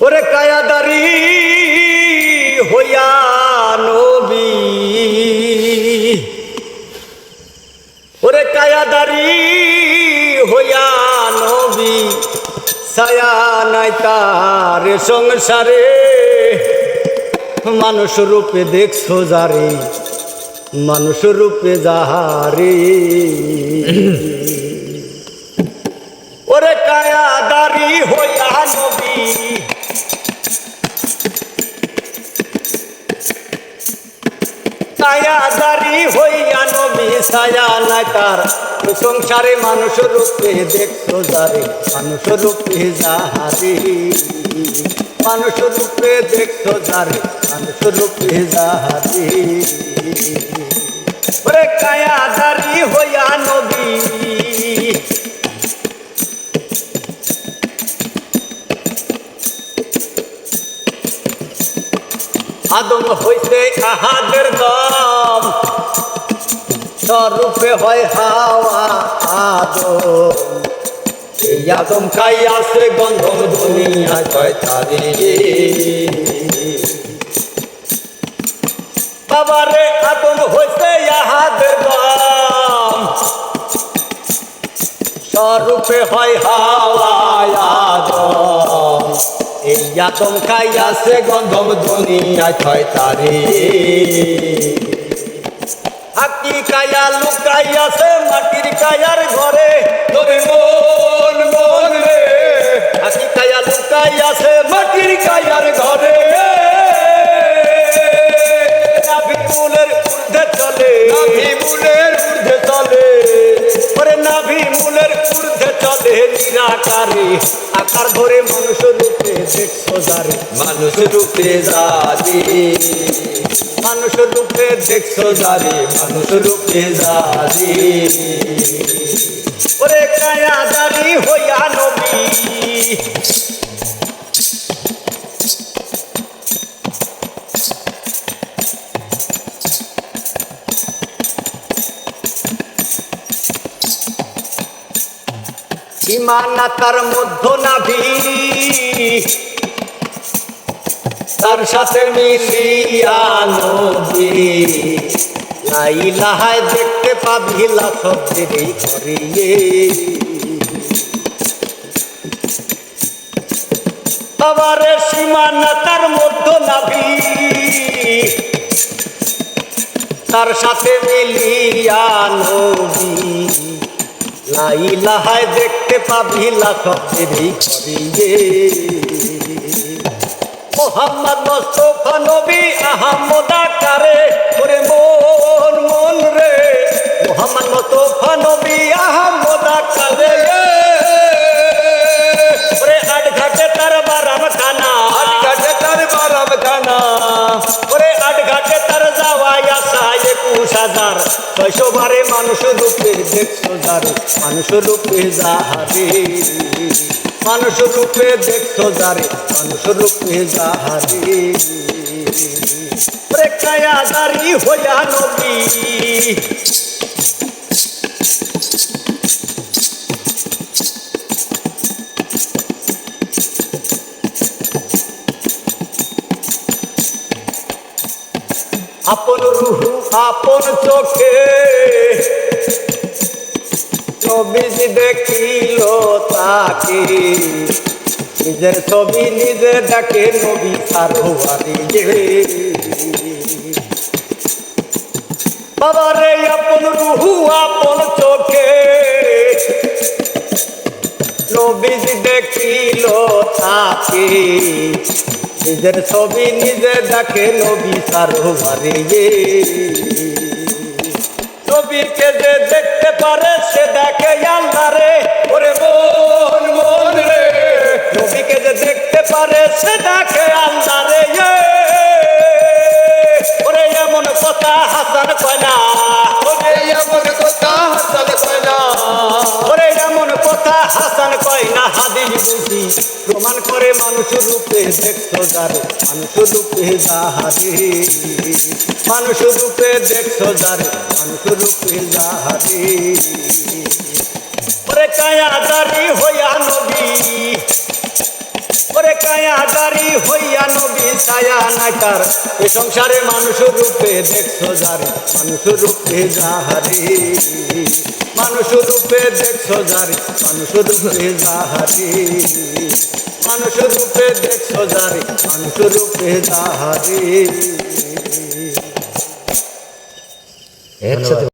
ওরে কায়াদারি হইয়া নবী। ওরে কায়াদারি হইয়া নবী, ছায়া নাই তার সংসারে। মানুষ রূপে দেখছ যারে, মানুষ রূপে যাহারে। ওরে কায়াদারি হইয়া নবী। কায়াদারি হইয়া নবী ছায়া নাই তার সংসারে মানুষ রূপে দেখতো যারে, মানুষ রূপে যাহারে। মানুষ রূপে দেখতো যারে, মানুষ রূপে যাহারে। আদম হইতে আহাদের দম স্বরূপে হয় হাওয়া আদম। এই আদম খাই আছে গন্ধম দুনিয়া জয় তারে বাবারে আদম হইতে আহাদের দম স্বরূপে হয় হাওয়া আদম। এই আতম খাইয়াছে গন্ধম দুনিয়ায় ছয় তারে। হাকি কায়া লুকাইয়াছে মাটির কায়ার ঘরে। তবে মন মন রে। হাকি কায়া লুকাইয়াছে মাটির কায়ার ঘরে। চলে। নিরাকারে আকার ধরে মানুষ রূপে দেখছ যারে মানুষ রূপে যারে মানুষ রূপে দেখছ যারে মানুষ রূপে যারে ওরে কায়া দাঁড়ি হইয়া নবী সীমানা তার মধ্য নাভি। তার সাথে মিলিয়া নদী লাইলাহায় দেখতে পাবি লাথেরই করিয়ে আবারে সীমানা তার মধ্য নাভি। তার সাথে মিলিয়া লাইলাহায় দেখতে পাবি লাখেরই করিয়ে মোহাম্মদ মোস্তফা নবী আহমদা কারে ওরে মন মন রে। মোহাম্মদ মোস্তফা নবী আহমদ আকারে। হাজার ছয়শো মানুষ রূপে দেখছ যার, মানুষ রূপে যাহারে। মানুষ রূপে দেখছ যারে, মানুষ রূপে যাহারে। প্রেক্ষায় আদারি হইয়া নবী আপন রুহু, আপন চোখে। নবীজ দেখিল তাকে। নিজের ছবি নিজে ডাকে নবী সারোয়ারি বাবারে আপন রুহু, আপন চোখে। নবীজ দেখিল তাকে। নিজের ছবি নিজে দেখে নবী সারোয়ারে নবীকে যে দেখতে পারে সে দেখে আল্লাহরে ওরে মন মন রে। নবীকে যে দেখতে পারে সে দেখে হাসান কয় না হাদিস বুঝি প্রমাণ করে মানুষ রূপে দেখছ যারে, মানুষ রূপে যাহারে। মানুষ রূপে দেখছ যারে, মানুষ রূপে যাহারে। ওরে কায়া দারি হইয়া নবী ওরে কায়া দাড়ি হইয়া নবী ছায়া নাই তার এ সংসারে মানুষ রূপে দেখছ যারে, মানুষ রূপে যাহারে। মানুষ রূপে দেখছ যারে, মানুষ রূপে যাহারে। মানুষ রূপে দেখছ যারে, মানুষ রূপে যাহারে। একসাথে